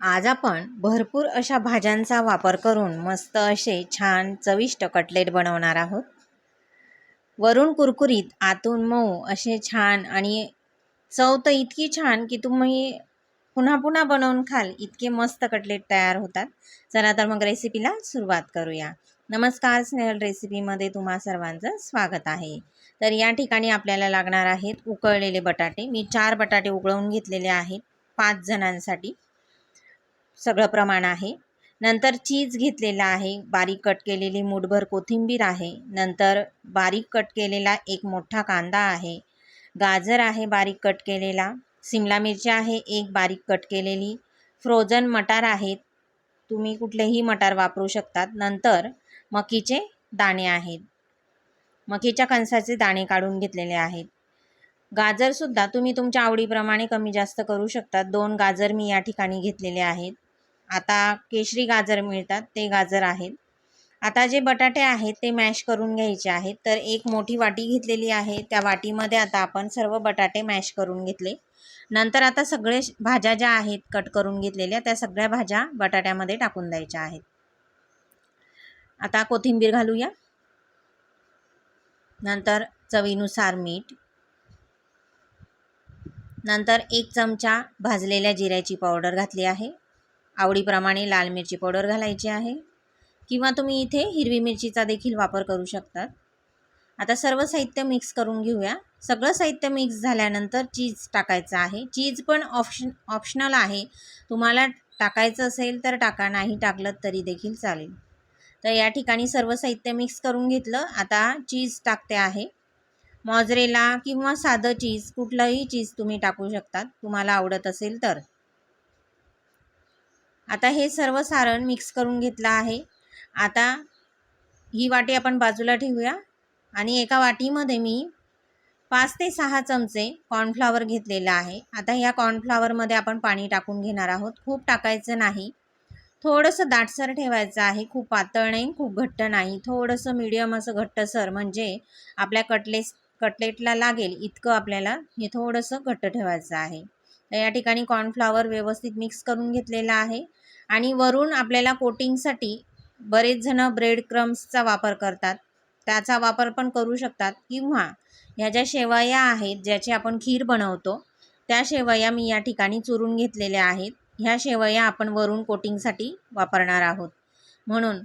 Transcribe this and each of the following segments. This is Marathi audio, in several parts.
आज आपण भरपूर अशा भाज्यांचा वापर करून मस्त असे छान चविष्ट कटलेट बनवणार आहोत. वरून कुरकुरीत आतून मऊ असे छान आणि चव तर इतकी छान की तुम्ही पुन्हा पुन्हा बनवून खाल इतके मस्त कटलेट तयार होतात. चला तर मग रेसिपीला सुरुवात करूया. नमस्कार स्नेहल रेसिपीमध्ये तुम्हा सर्वांचं स्वागत आहे. तर या ठिकाणी आपल्याला लागणार आहेत उकळलेले बटाटे. मी चार बटाटे उकळवून घेतलेले आहेत पाच जणांसाठी. सगळं प्रमाण आहे. नंतर चीज घेतलेला आहे. बारीक कट केलेली मूठभर कोथिंबीर आहे. नंतर बारीक कट केलेला एक मोठा कांदा आहे. गाजर आहे बारीक कट केलेला. सिमला मिरची आहे एक बारीक कट केलेली. फ्रोझन मटार आहेत. तुम्ही कुठलेही मटार वापरू शकतात. नंतर मकीचे दाणे आहेत. मकीच्या कणसाचे दाणे काढून घेतलेले आहेत. गाजरसुद्धा तुम्ही तुमच्या आवडीप्रमाणे कमी जास्त करू शकतात दोन गाजर मी या ठिकाणी घेतलेले आहेत. आता केशरी गाजर मिळतात ते गाजर आहेत. आता जे बटाटे आहेत ते मॅश करून घ्यायचे आहेत. तर एक मोठी वाटी घेतलेली आहे. त्या वाटीमध्ये आता आपण सर्व बटाटे मॅश करून घेतले. नंतर आता सगळे भाज्या ज्या आहेत कट करून घेतलेल्या त्या सगळ्या भाज्या बटाट्यामध्ये टाकून द्यायच्या आहेत. आता कोथिंबीर घालूया. नंतर चवीनुसार मीठ. नंतर एक चमचा भाजलेल्या जिऱ्याची पावडर घातली आहे. आवडीप्रमाणे लाल मिरची पावडर घालायची आहे. किंवा तुम्ही इथे हिरवी मिरचीचा देखील वापर करू शकतात. आता सर्व साहित्य मिक्स करून घेऊया. सगळं साहित्य मिक्स झाल्यानंतर चीज टाकायचं आहे. चीज पण ऑप्शन ऑप्शनल आहे. तुम्हाला टाकायचं असेल तर टाका नाही टाकलं तरी देखील चालेल. तर या ठिकाणी सर्व साहित्य मिक्स करून घेतलं. आता चीज टाकते आहे. मॉजरेला किंवा साधं चीज कुठलंही चीज तुम्ही टाकू शकतात. तुम्हाला आवडत असेल तर. आता हे सर्व सारण मिक्स करून घेतलं आहे. आता ही वाटी आपण बाजूला ठेवूया. आणि एका वाटीमध्ये मी पाच ते सहा चमचे कॉर्नफ्लावर घेतलेला आहे. आता ह्या कॉर्नफ्लावरमध्ये आपण पाणी टाकून घेणार आहोत. खूप टाकायचं नाही. थोडंसं दाटसर ठेवायचं आहे. खूप पातळ नाही खूप घट्ट नाही. थोडंसं मिडियम असं घट्टसर म्हणजे आपल्या कटलेस कटलेटला लागेल इतकं आपल्याला हे थोडंसं घट्ट ठेवायचं आहे. तर या ठिकाणी कॉर्नफ्लावर व्यवस्थित मिक्स करून घेतलेला आहे. आणि वरून आपल्याला कोटिंगसाठी बरेच जण ब्रेड क्रम्सचा वापर करतात. त्याचा वापर पण करू शकतात. किंवा ह्या ज्या शेवया आहेत ज्याची आपण खीर बनवतो त्या शेवया मी या ठिकाणी चुरून घेतलेल्या आहेत. ह्या शेवया आपण वरून कोटिंगसाठी वापरणार आहोत. म्हणून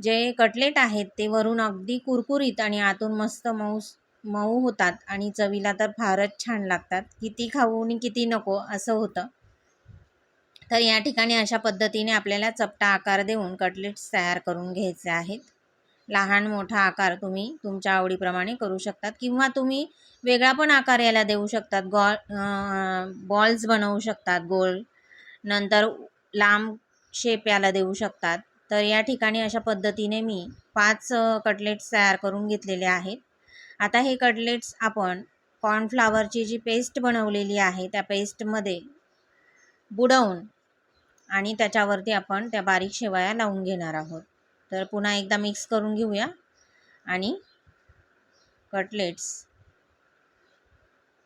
जे कटलेट आहेत ते वरून अगदी कुरकुरीत आणि आतून मस्त मऊ मऊ होतात आणि चवीला तर फारच छान लागतात. किती खाऊ आणि किती नको असं होतं. तर या ठिकाणी अशा पद्धतीने आपल्याला चपटा आकार देऊन कटलेट्स तयार करून घ्यायचे आहेत. लहान मोठा आकार तुम्ही तुमच्या आवडीप्रमाणे करू शकतात किंवा तुम्ही वेगळा पण आकार याला देऊ शकतात. गॉल बॉल्स बनवू शकतात गोल. नंतर लांब शेप याला देऊ शकतात. तर या ठिकाणी अशा पद्धतीने मी पाच कटलेट्स तयार करून घेतलेले आहेत. आता हे कटलेट्स आपण कॉर्नफ्लावरची जी पेस्ट बनवलेली आहे त्या पेस्टमध्ये बुडवून आणि त्याच्यावरती आपण त्या बारीक शेवया लावून घेणार आहोत. तर पुन्हा एकदा मिक्स करून घेऊया. आणि कटलेट्स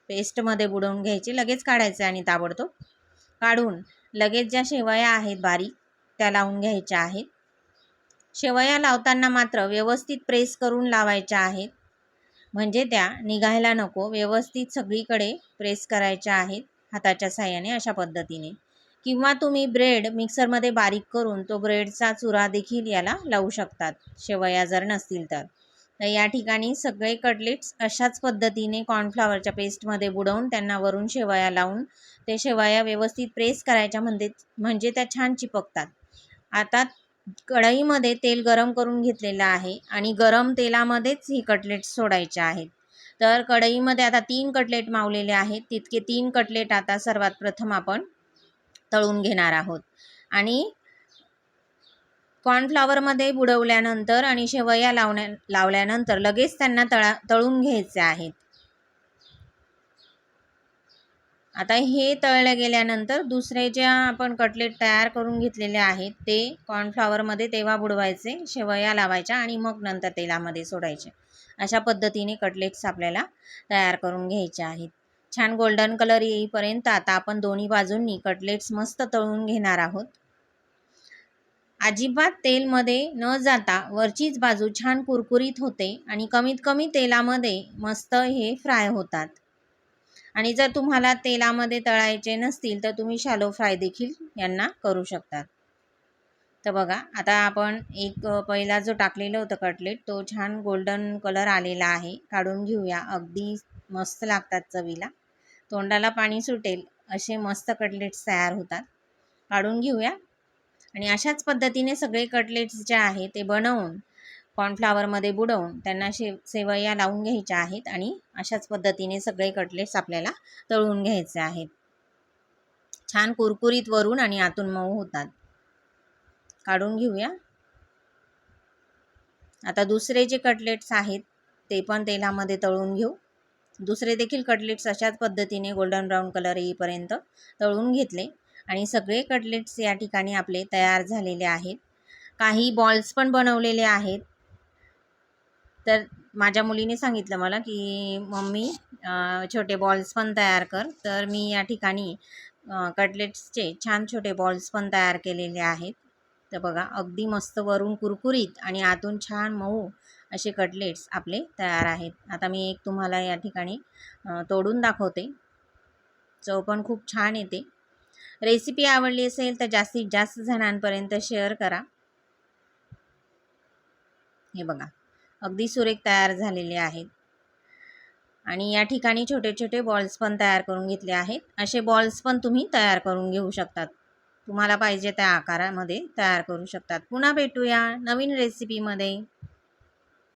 पेस्टमध्ये बुडवून घ्यायचे लगेच काढायचे आणि ताबडतोब काढून लगेच ज्या शेवया आहेत बारीक त्या लावून घ्यायच्या आहेत. शेवया लावताना मात्र व्यवस्थित प्रेस करून लावायच्या आहेत. म्हणजे त्या निघायला नको व्यवस्थित सगळीकडे प्रेस करायच्या आहेत हाताच्या साह्याने अशा पद्धतीने. किंवा तुम्ही ब्रेड मिक्सरमध्ये बारीक करून तो ब्रेडचा चुरा देखील याला लावू शकतात शेवया जर नसतील तर. तर या ठिकाणी सगळे कटलेट्स अशाच पद्धतीने कॉर्नफ्लावरच्या पेस्टमध्ये बुडवून त्यांना वरून शेवया लावून ते शेवया व्यवस्थित प्रेस करायच्या म्हणजे म्हणजे त्या छान चिपकतात. आता कढईमध्ये तेल गरम करून घेतलेलं आहे आणि गरम तेलामध्येच ही कटलेट्स सोडायचे आहेत. तर कढईमध्ये आता तीन कटलेट मावलेले आहेत तितके तीन कटलेट आता सर्वात प्रथम आपण तळून घेणार आहोत. आणि कॉर्नफ्लॉवरमध्ये बुडवल्यानंतर आणि शेवया लावण्या लावल्यानंतर लगेच त्यांना तळा तळून घ्यायचे आहेत. आता हे तळल्या गेल्यानंतर दुसरे जे आपण कटलेट तयार करून घेतलेले आहेत ते कॉर्नफ्लॉवरमध्ये तेव्हा बुडवायचे शेवया लावायच्या आणि मग नंतर तेलामध्ये सोडायचे. अशा पद्धतीने कटलेट्स आपल्याला तयार करून घ्यायचे आहेत. छान गोल्डन कलर येईपर्यंत आता आपण दोन्ही बाजूंनी कटलेट्स मस्त तळून घेणार आहोत. अजिबात तेलमध्ये न जाता वरचीच बाजू छान कुरकुरीत होते आणि कमीत कमी तेलामध्ये मस्त हे फ्राय होतात. आणि जर तुम्हाला तेलामध्ये तळायचे नसतील तर तुम्ही शालो फ्राय देखील यांना करू शकतात तर बघा आता आपण एक पहिला जो टाकलेलं होतं कटलेट तो छान गोल्डन कलर आलेला आहे. काढून घेऊया. अगदी मस्त लागतात चवीला. तोंडाला पाणी सुटेल असे मस्त कटलेट्स तयार होतात. काढून घेऊया. आणि अशाच पद्धतीने सगळे कटलेट्स जे आहे ते बनवून कॉर्नफ्लावरमध्ये बुडवून त्यांना शे सेवया लावून घ्यायच्या आहेत आणि अशाच पद्धतीने सगळे कटलेट्स आपल्याला तळून घ्यायचे आहेत. छान कुरकुरीत वरून आणि आतून मऊ होतात. काढून घेऊया. आता दुसरे जे कटलेट्स आहेत ते पण तेलामध्ये तळून घेऊ. दुसरे देखील कटलेट्स अशाच पद्धतीने गोल्डन ब्राऊन कलर येईपर्यंत तळून घेतले. आणि सगळे कटलेट्स या ठिकाणी आपले तयार झालेले आहेत. काही बॉल्स पण बनवलेले आहेत. तर माझ्या मुलीने सांगितलं मला की मम्मी छोटे बॉल्स पण तयार कर. तर मी या ठिकाणी कटलेट्सचे छान छोटे बॉल्स पण तयार केलेले आहेत. तर बघा अगदी मस्त वरून कुरकुरीत आणि आतून छान मऊ असे कटलेट्स आपले तयार आहेत. आता मी एक तुम्हाला या ठिकाणी तोडून दाखवते. चव पण खूप छान येते. रेसिपी आवडली असेल तर जास्तीत जास्त जणांपर्यंत शेअर करा. हे बघा अगदी सुरेख तयार झालेले आहेत. आणि या ठिकाणी छोटे छोटे बॉल्स पण तयार करून घेतले आहेत. असे बॉल्स पण तुम्ही तयार करून घेऊ शकतात. तुम्हाला पाहिजे त्या आकारामध्ये तयार करू शकतात. पुन्हा भेटूया नवीन रेसिपीमध्ये